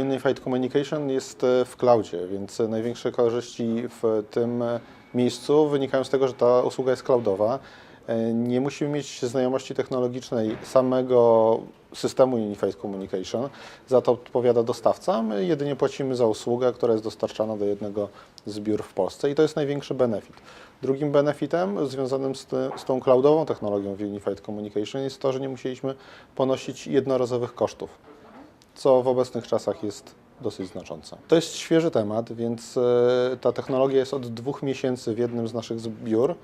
Unified Communication jest e, w cloudzie, więc e, największe korzyści w tym e, miejscu wynikają z tego, że ta usługa jest cloudowa. Nie musimy mieć znajomości technologicznej samego systemu Unified Communication, za to odpowiada dostawca. My jedynie płacimy za usługę, która jest dostarczana do jednego z biur w Polsce i to jest największy benefit. Drugim benefitem związanym z, ty, z tą cloudową technologią w Unified Communication jest to, że nie musieliśmy ponosić jednorazowych kosztów co w obecnych czasach jest dosyć znaczące. To jest świeży temat, więc e, ta technologia jest od dwóch miesięcy w jednym z naszych biur, e,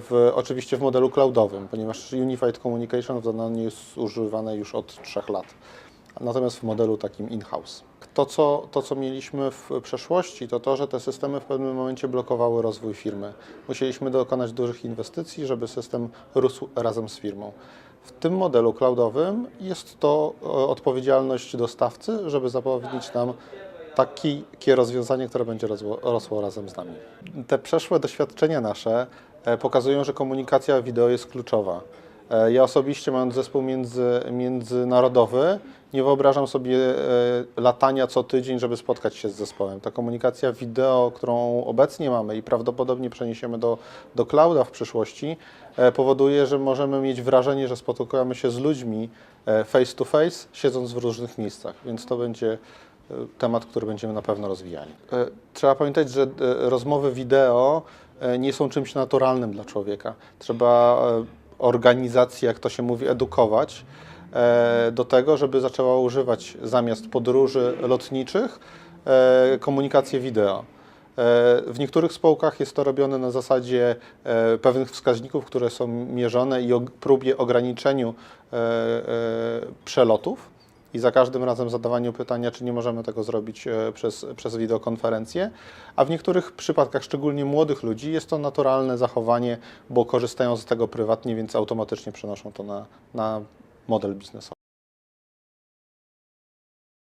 w, oczywiście w modelu cloudowym, ponieważ Unified Communication w Danone jest używane już od trzech lat, natomiast w modelu takim in-house. To co, to, co mieliśmy w przeszłości, to to, że te systemy w pewnym momencie blokowały rozwój firmy. Musieliśmy dokonać dużych inwestycji, żeby system rósł razem z firmą. W tym modelu cloudowym jest to e, odpowiedzialność dostawcy, żeby zapewnić nam takie rozwiązanie, które będzie rosło, razem z nami. Te przeszłe doświadczenia nasze e, pokazują, że komunikacja wideo jest kluczowa. E, Ja osobiście, mając zespół między, międzynarodowy, nie wyobrażam sobie e, latania co tydzień, żeby spotkać się z zespołem. Ta komunikacja wideo, którą obecnie mamy i prawdopodobnie przeniesiemy do, do clouda w przyszłości, e, powoduje, że możemy mieć wrażenie, że spotykamy się z ludźmi face to face, siedząc w różnych miejscach, więc to będzie temat, który będziemy na pewno rozwijali. Trzeba pamiętać, że rozmowy wideo nie są czymś naturalnym dla człowieka. Trzeba organizacji, jak to się mówi, edukować e, do tego, żeby zaczęła używać zamiast podróży lotniczych e, komunikację wideo. E, W niektórych spółkach jest to robione na zasadzie pewnych wskaźników, które są mierzone i o próbie ograniczeniu przelotów i za każdym razem zadawaniu pytania, czy nie możemy tego zrobić e, przez, przez wideokonferencję. A w niektórych przypadkach, szczególnie młodych ludzi, jest to naturalne zachowanie, bo korzystają z tego prywatnie, więc automatycznie przenoszą to na, na model biznesowy.